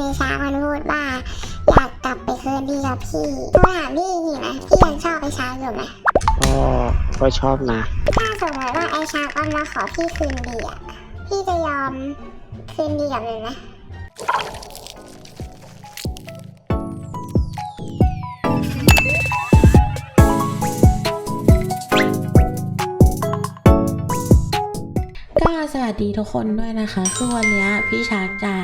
ในช้างมันพูดว่า อยากกลับไปคืนดีกับพี่ตัวถามพี่นี่นะพี่ยังชอบไอ้ช้างอยู่ไหมก็ก็ชอบนะ ถ้าสมมติว่าไอ้ช้างอ้อนมาขอพี่คืนดีอะ พี่จะยอมคืนดีกับมันไหม ก็สวัสดีทุกคนด้วยนะคะ คือวันนี้พี่ชาร์กจะ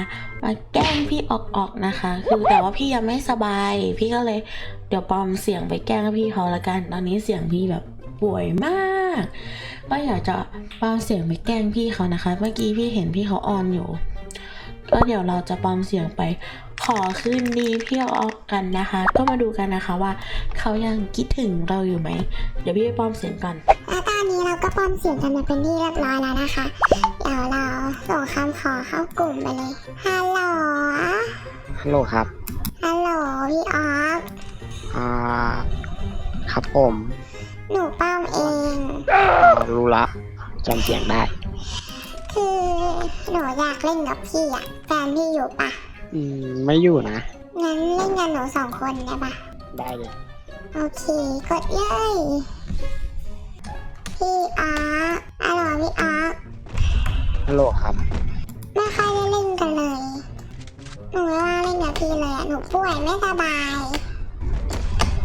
มาแกล้งพี่ออกออกนะคะ คือแต่ว่าพี่ยังไม่สบาย พี่ก็เลยเดี๋ยวปลอมเสียงไปแกล้งพี่เขาละกัน ตอนนี้เสียงพี่แบบป่วยมาก ก็อยากจะปลอมเสียงไปแกล้งพี่เขานะคะ เมื่อกี้พี่เห็นพี่เขาออนอยู่ ก็เดี๋ยวเราจะปลอมเสียงไปขอคืนดีพี่ออกกันนะคะ ก็มาดูกันนะคะว่า เขายังคิดถึงเราอยู่ไหม เดี๋ยวพี่ไปปลอมเสียงก่อนแล้วตอนนี้เราก็ปลอมเสียงกันมาเป็นที่เรียบร้อยแล้วนะคะ เดี๋ยวเราส่งคำขอเข้ากลุ่มไปเลยฮัลโหลฮัลโหลครับฮัลโหลพี่ออฟอ่าครับผม หนูป้อมเองอ๋อรู้ละจำเสียงได้ คือหนูอยากเล่นกับพี่อะแฟนพี่อยู่ปะอืมไม่อยู่นะ งั้นเล่นกันหนูสองคนได้ปะได้เลย โอเค กดเย้ยพี่ออฟฮัลโหลพี่ออฟฮัลโหลครับ ไม่ค่อยได้เล่นกันเลย หนูไม่ว่างเล่นกับพี่เลยอะหนูป่วยไม่สบาย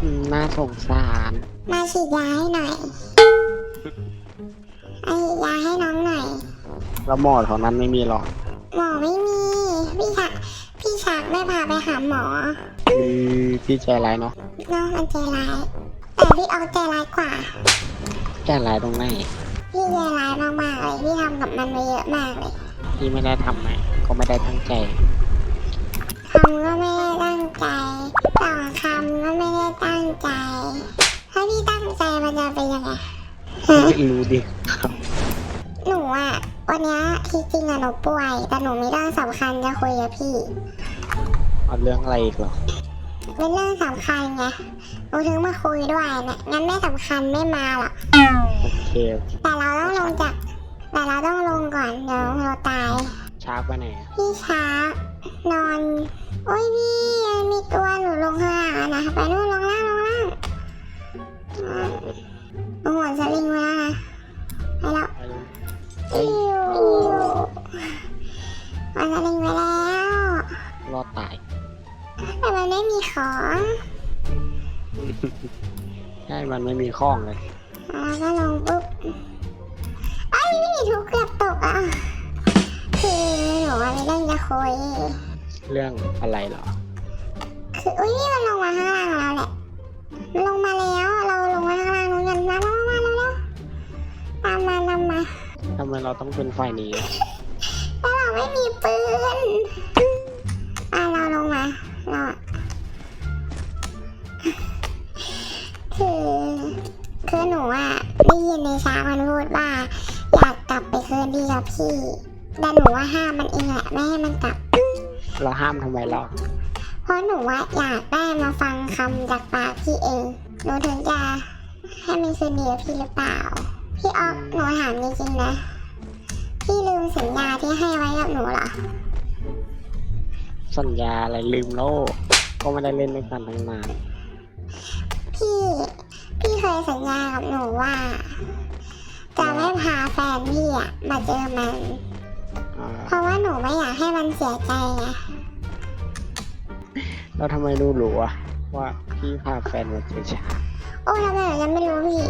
อืมน่าสงสาร มาฉีดยาให้หน่อยไอ้ยาให้น้องหน่อย แล้วหมอเท่านั้นไม่มีหรอกหมอไม่มี พี่ชักพี่ชักไม่พาไปหาหมอคือพี่ใจร้ายเนาะเนาะมันใจร้าย แต่พี่ออกใจร้ายกว่าใจร้ายตรงไหนพี่ใจร้ายมากๆเลยพี่ทำกับมันไปเยอะมากเลยพี่ไม่ได้ทำไหมก็ไม่ได้ตั้งใจคำก็ไม่ได้ตั้งใจต่อคำก็ไม่ได้ตั้งใจถ้าพี่ตั้งใจมันจะเป็นยังไงฮะไม่รู้ดิหนูอะ วันเนี้ยที่จริงอะหนูป่วย แต่หนูมีเรื่องสำคัญจะคุยกับพี่ เอาเรื่องอะไรอีกเหรอ เป็นเรื่องสำคัญไงหนูถึงมาคุยด้วยเนี่ยงั้นไม่สำคัญไม่มาหรอก โอเคโอเคแต่เราต้องลงจาก แต่เราต้องลงก่อนเดี๋ยวเราตายช้าไปไหนอะพี่ช้านอน โอ้ยพี่มันมีตัวหนูลงข้างล่างอะนะ ไปนู่นลงล่างลงล่างอ่าเอาหัวสลิงมาแล้วนะ ไปแล้วไปเลยอิวหัวสลิงไปแล้ว รอดตาย แต่มันไม่มีของใช่มันไม่มีข้องเลยแล้วก็ลงปุ๊บไอ้ยพี่ทุกเกือบตกอะ คือหนูว่ามีเรื่องจะคุย เรื่องอะไรเหรอ คืออุ้ยนี่มันลงมาข้างล่างแล้วแหละมันลงมาแล้ว เราลงมาข้างล่างนู้นกันมามามาเร็วๆตามมาตามมา ทำไมเราต้องเป็นฝ่ายนี้อะแล้วเราไม่มีปืนอะเราลงมาเราอะคือคือหนูอะได้ยินในช้างมันพูดว่า อยากกลับไปคืนดีกับพี่แต่หนูว่าห้ามมันเองแหละไม่ให้มันกลับ เราห้ามทำไมเราเพราะหนูว่าอยากได้มาฟังคำจากปากพี่เองหนูถึงจะให้มันคืนดีกับพี่หรือเปล่า พี่ออกหนูถามจริงๆนะ พี่ลืมสัญญาที่ให้ไว้กับหนูเหรอ สัญญาอะไรลืมแล้วก็ไม่ได้เล่นด้วยกันตั้งนานพี่พี่เคยสัญญากับหนูว่า จะไม่พาแฟนพี่อะมาเจอมัน อ่าเพราะว่าหนูไม่อยากให้มันเสียใจไงแล้วทำไมรู้รู้อะว่าพี่พาแฟนมาเจอช้าโอ้ทำไมหนูจะไม่รู้พี่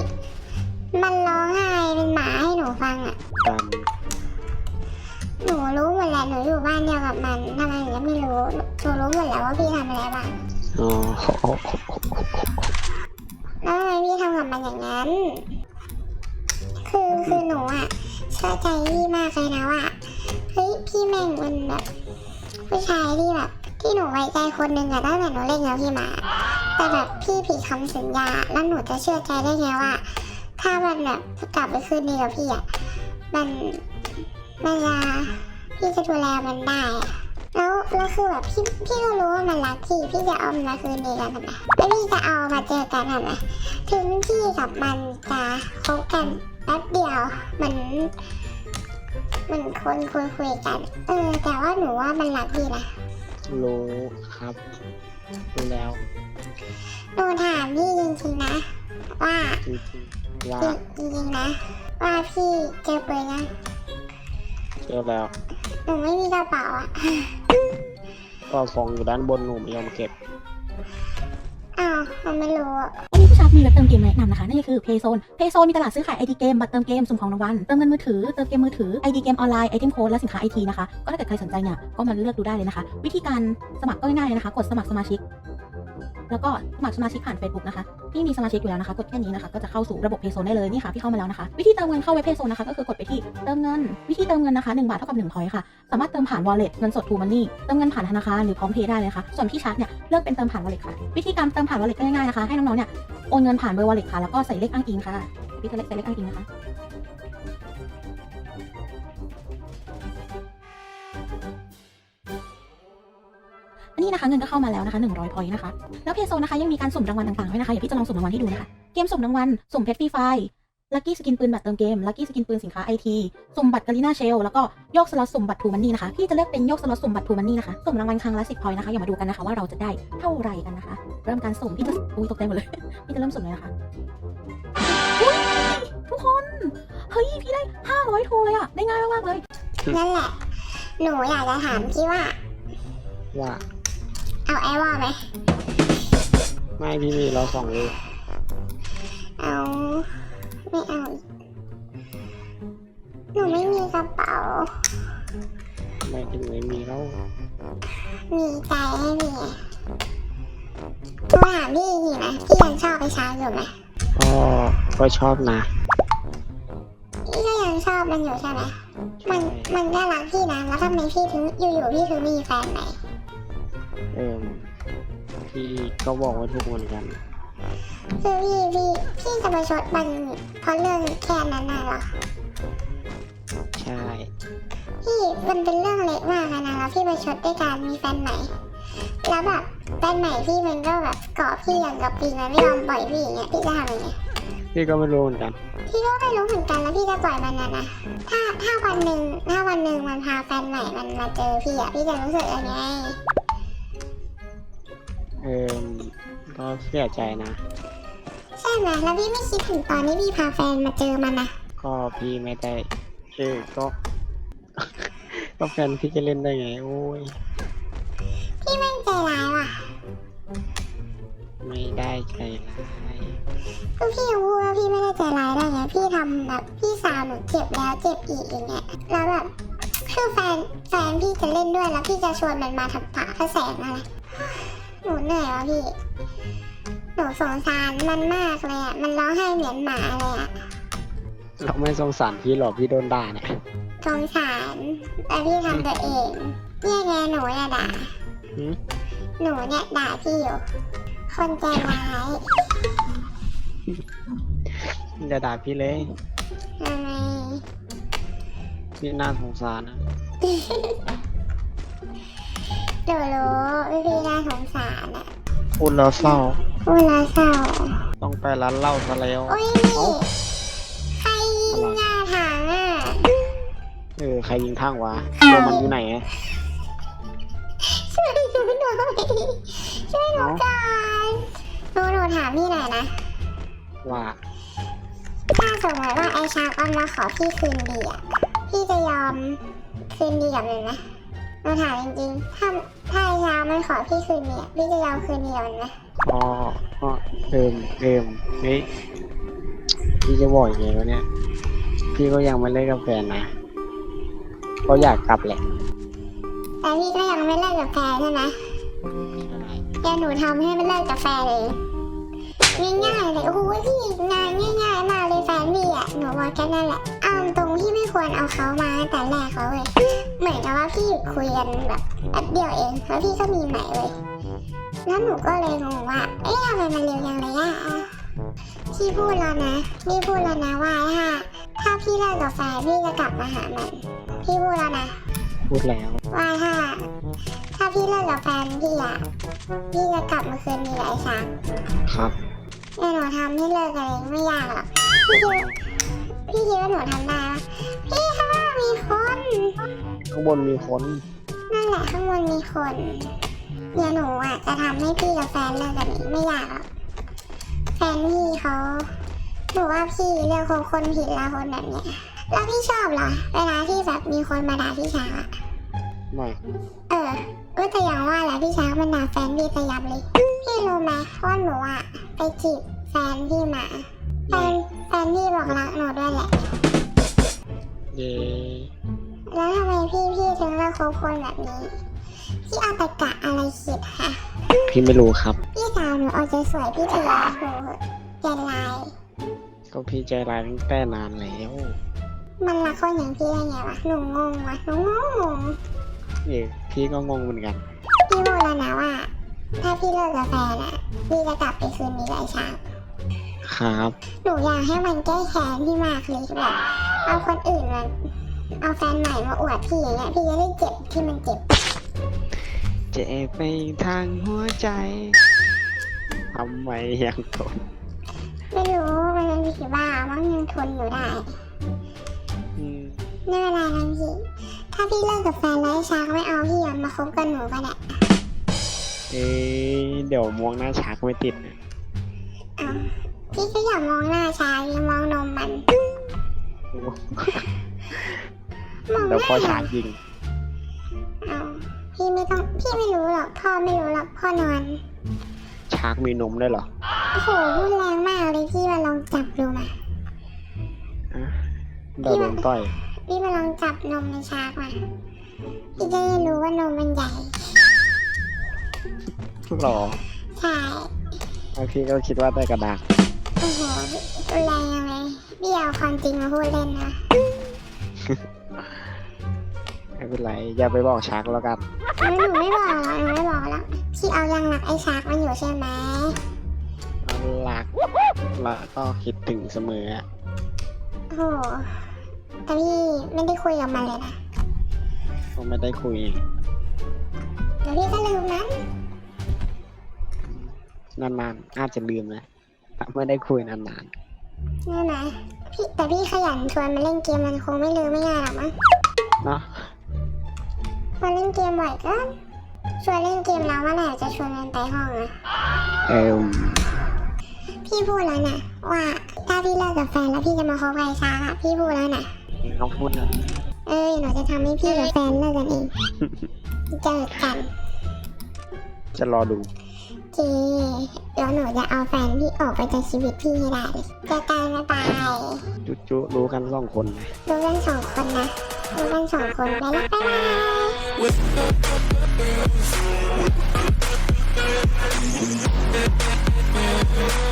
มันร้องไห้เป็นหมา ให้หนูฟังอะกันหนูรู้หมดแหละหนูอยู่บ้านเดียวกับมันทำไมหนูจะไม่รู้หนูรู้หมดแล้วว่าพี่ทำอะไรบ้างอ๋อแล้วทำไมพี่ทำกับมันอย่างนั้น คือคือหนูอะเชื่อใจพี่มากเลยนะว่าเฮ้ยพี่แม่งมันแบบผู้ชายที่แบบที่หนูไว้ใจคนหนึ่งอะตั้งแต่หนูเล่นกับพี่มา แต่แบบพี่ผิดคำสัญญาแล้วหนูจะเชื่อใจได้ไงว่า ถ้ามันแบบกลับไปคืนดีกับพี่อะ มันมันจะพี่จะดูแลมันได้แล้วแล้วคือแบบพี่พี่ก็รู้ว่ามันรักพี่พี่จะเอามันมาคืนดีกันทำไมแล้วพี่จะเอามาเจอกันทำไมถึงพี่กับมันจะคบกันแป๊บเดียวเหมือนเหมือนคนคุยคุยกัน เออ แต่ว่าหนูว่ามันรักพี่นะรู้ครับ รู้แล้วหนูถามพี่จริงๆนะ ว่าจริงๆว่าจริงๆนะ ว่าพี่เจอปืนยังเจอแล้วหนูไม่มีกระเป๋าอะก็ฟองอยู่ด้านบนหนูไม่ยอมเก็บ อ้าวมันไม่รู้อะวันนี้ผู้ชายมีเว็บเติมเกมแนะนำนะคะนั่นก็คือ Payzone Payzone มีตลาดซื้อขายไอทีเกมบัตรเติมเกมสุ่มของรางวัลเติมเงินมือถือเติมเกมมือถือไอทีเกมออนไลน์ไอเทมโค้ดและสินค้าไอทีนะคะก็ถ้าเกิดใครสนใจเนี่ยก็มาเลือกดูได้เลยนะคะ วิธีการสมัครก็ง่ายๆเลยนะคะ กดสมัครสมาชิก แล้วก็สมัครสมาชิกผ่าน Facebook นะคะพี่มีสมาชิกอยู่แล้วนะคะกดแค่นี้นะคะก็จะเข้าสู่ระบบ Payzone ได้เลยนี่ค่ะพี่เข้ามาแล้วนะคะ วิธีเติมเงินเข้าเว็บ Payzone นะคะก็คือกดไปที่เติมเงิน วิธีเติมเงินนะคะ1บาทเท่ากับ1 point ค่ะสามารถเติมผ่าน wallet เงินสด to money เติมเงินผ่านธนาคารหรือพร้อมเพย์ได้เลยนะคะส่วนพี่ชาร์จเนี่ยเลือกเป็นเติมผ่าน wallet ค่ะ วิธีการเติมผ่าน wallet ก็ง่ายๆนะคะให้น้องๆเนี่ยโอนเงินผ่านเบอร์ wallet ค่ะแล้วก็ใส่เลขอ้างอิงค่ะพี่จะเลขใส่เลขอ้างอิงนะคะ นนี้นะคะเงินก็เข้ามาแล้วนะคะ100 point นะคะ แล้วเพโซนะคะยังมีการสุ่มรางวัลต่างๆด้วยนะคะเดี๋ยวพี่จะลองสุ่มรางวัลให้ดูนะคะ เกมสุ่มรางวัลสุ่มเพชรฟรีไฟลัคกี้สกินปืนบัตรเติมเกมลัคกี้สกินปืนสินค้าไอทีสุ่มบัตรกาลิน่าเชลแล้วก็โยกสล็อตสุ่มบัตรทูมันนี่นะคะพี่จะเลือกเป็นโยกสล็อตสุ่มบัตรทูมันนี่นะคะสุ่มรางวัลครั้งละ10 point นะคะอย่ามาดูกันนะคะว่าเราจะได้เท่าไหร่กันนะคะ เริ่มการสุ่มพี่จะอุ้ยตกใจหมดเลย พี่จะเริ่มสุ่มเลยนะคะอุ๊ยทุกคนเฮ้ยพี่ได้500โทรเลยอะได้ง่ายมากๆเลยนั่นแหละหนูอยากจะถามพี่ว่าว่า เอาไอวอลไหมไม่พี่มีเราสองลูกเอาไม่เอาอีกหนูไม่มีกระเป๋า ไม่ถึงไม่มีแล้วมีใจให้พี่ไงหนูถามพี่จริงๆนะพี่ยังชอบไปช้าอยู่ไหมก็ก็ชอบนะพี่ก็ยังชอบมันอยู่ใช่ไหมมันมันก็รักพี่นะแล้วทำไมพี่ถึงอยู่ๆพี่ถึงมีแฟนใหม่ เออพี่ก็บอกว่าทุกเหมือนกันคือพี่พี่พี่จะมาชดมันเพราะเรื่องแค่นั้นน่ะเหรอใช่พี่มันเป็นเรื่องเล็กมากเลยนะแล้วพี่ไปชดด้วยการมีแฟนใหม่แล้วแบบแฟนใหม่พี่มันก็แบบเกาะพี่อย่างกับปีมันไม่ยอมปล่อยพี่อย่างเงี้ยพี่จะทำยังไงพี่ก็ไม่รู้เหมือนกันพี่ก็ไม่รู้เหมือนกันแล้วพี่จะปล่อยมันนะนะถ้าถ้าวันหนึ่งถ้าวันหนึ่งมันพาแฟนใหม่มันมาเจอพี่อะพี่จะรู้สึกยังไง เออก็เสียใจนะ ใช่ไหมแล้วพี่ไม่คิดถึงตอนที่พี่พาแฟนมาเจอมันนะก็พี่ไม่ได้เออก็ ก็แฟนพี่จะเล่นได้ไง โอ้ย พี่แม่งใจร้ายว่ะไม่ได้ใจร้ายคือพี่ยังพูดว่าพี่ไม่ได้ใจร้ายได้ไงพี่ทำแบบพี่สาวหนูเจ็บแล้วเจ็บอีกอย่างเงี้ยแล้วแบบคือแฟนแฟนพี่จะเล่นด้วยแล้วพี่จะชวนมันมาทำปากพระแสงอะไร หนูเหนื่อยวะพี่ หนูสงสารมันมากเลยอะ มันร้องไห้เหมือนหมาเลยอะเราไม่สงสารพี่หรอกพี่โดนด่าเนี่ยสงสารแต่พี่ทำตัวเองเนี่ยไงหนูอย่าด่า หืมหนูเนี่ยด่าพี่อยู่ คนใจร้ายอย่าด่าพี่เลยทำไม พี่น่าสงสารนะ หนูรู้พี่พี่น่าสงสารอะพูดแล้วเศร้า พูดแล้วเศร้า ต้องไปร้านเหล้าซะแล้วโอ้ยนี่ ใครยิงยาถังอะเออ ใครยิงทางวะตัวมันอยู่ไหนอะช่วยหนูหน่อยช่วยหนูก่อนหนูหนูถามพี่หน่อยนะ ว่าถ้าสมมติว่าไอชาร์กมาขอพี่คืนดีอะพี่จะยอมคืนดีกับมันไหม หนูถามจริงๆ ถ้าถ้าไอชาร์กมันขอพี่คืนดีอะพี่จะยอมคืนดีกับมันไหมอ๋อก็เอิมเอิมเฮ้ยพี่จะบอกยังไงวะเนี่ย พี่ก็ยังไม่เลิกกับแฟนนะก็อยากกลับแหละ แต่พี่ก็ยังไม่เลิกกับแฟนใช่ไหมเดี๋ยวหนูทำให้มันเลิกกับแฟนเองง่ายๆเลยโอ้โหพี่งานง่ายๆมากเลยแฟนพี่อะหนูว่าแค่นั้นแหละเอาตร งที่ไม่ควรเอาเขามาตั้งแต่แรกเขาเลยเหมือนกับว่าพี่หยุดคุยกันแบบแป๊บเดียวเองแล้วพี่ก็มีใหม่เลยแล้วหนูก็เลยงงว่าเอ๊ะทำไมมันเร็วอย่างเลยอะพี่พูดแล้วนะพี่พูดแล้วนะว่าถ้าถ้าพี่เลิกกับแฟนพี่จะกลับมาหามันพี่พูดแล้วนะพูดแล้วว่าถ้าถ้าพี่เลิกกับแฟนพี่อะพี่จะกลับมาคืนดีกับไอ้ช้างครับเดี๋ยวหนูทำให้เลิกกันเองไม่ยากหรอกพี่คิด พี่คิดว่าหนูทำได้ปะพี่ข้างล่างมีคนข้างบนมีคนนั่นแหละข้างบนมีคน เดี๋ยวหนูอะจะทำให้พี่กับแฟนเลิกกันอีกไม่อยากหรอกแฟนพี่เขาหนูว่าพี่เลือกคนคนผิดแล้วคนแบบเนี้ยแล้วพี่ชอบเหรอเวลาที่แบบมีคนมาด่าพี่ช้างอะไม่เออก็แต่อย่างว่าแหละพี่ช้างมันด่าแฟนพี่ตะยับเลย พี่รู้ไหมว่าหนูอะไปจีบแฟนพี่มาแฟน แฟนพี่บอกรักหนูด้วยแหละ เย่แล้วทำไมพี่พี่ถึงเลือกคบคนแบบนี้ พี่เอาตะกะอะไรคิดฮะพี่ไม่รู้ครับ พี่สาวหนูเอาใจสวยพี่เธอหนูใจลาย ก็พี่ใจร้ายตั้งแต่นานแล้ว มันรักคนอย่างพี่ได้ไงวะ หนูงงวะ หนูงงงงเออพี่ก็งงเหมือนกัน พี่พูดแล้วนะว่า ถ้าพี่เลิกกับแฟนอะพี่จะกลับไปคืนดีกับไอ้ช้าง ครับหนูอยากให้มันแก้แค้นพี่มากเลยแบบเอาคนอื่นมาเอาแฟนใหม่มาอวดพี่อย่างเงี้ยพี่จะได้เจ็บที่มันเจ็บเจ็บไปทางหัวใจทำไมยังทนไม่รู้มันเป็นผีบ้ามันยังทนอยู่ได้อืมไม่เป็นไรนะพี่ถ้าพี่เลิกกับแฟนแล้วไอ้ชาก็ไม่เอาพี่อะมาคบกับหนูก็ได้เอ๊ะเดี๋ยวมองหน้าชักไม่ติดนะ เอา พี่ก็อย่ามองหน้าชายอย่ามองนมมันมองหเดี๋ยวน้าพ่อมัชักนยิง เอาพี่ไม่ต้องพี่ไม่รู้หรอกพ่อไม่รู้หรอกพ่อนอนชักมีนมด้วยเหรอโอ้โหพูดแรงมากเลยพี่มาลองจับดูมาอะเดี๋ยวโดนต่อย พี่มาลองจับนมในชากมาพี่จะได้รู้ว่านมมันใหญ่หรอใช่แล้วพี่ก็คิดว่าได้กระดาษ โอ้โหรุนแรงยังไงพี่เอาความจริงมาพูดเล่นนะ ไม่เป็นไรอย่าไปบอกชักแล้วกันเออหนูไม่บอกหรอกหนูไม่บอกแล้ว พี่เอายังรักไอ้ชากมันอยู่ใช่ไหมหลักแล้วก็คิดถึงเสมออะโอ้โหแต่พี่ไม่ได้คุยกับมันเลยนะก็ไม่ได้คุย เดี๋ยวพี่ก็ลืมนั้นนานๆอาจจะลืมนะถ้า ไม่ได้คุยนานใช่ไหมพี่แต่พี่ขยันชวนมันเล่นเกมมันคงไม่ลืมไม่ง่ายหรอกมั้งๆเนาะพอเล่นเกมบ่อยก็ชวนเล่นเกมแล้วเมื่อไหร่จะชวนมันไปห้องอะเอมพี่พูดแล้วนะว่าถ้าพี่เลิกกับแฟนแล้วพี่จะมาคบกับไอ้ช้างอะพี่พูดแล้วนะเขาพูดนะเอ้ยหนูจะทำให้พี่กับแฟนเลิกกันเองเจอกันจะรอดู เคแล้วหนูจะเอาแฟนพี่ออกไปจากชีวิตพี่ให้ได้เจอกันบ๊ายบายจุ๊จุ๊รู้กันสองคนนะรู้กันสองคนนะรู้กันสองคนแล้วบ๊ายบาย Thank.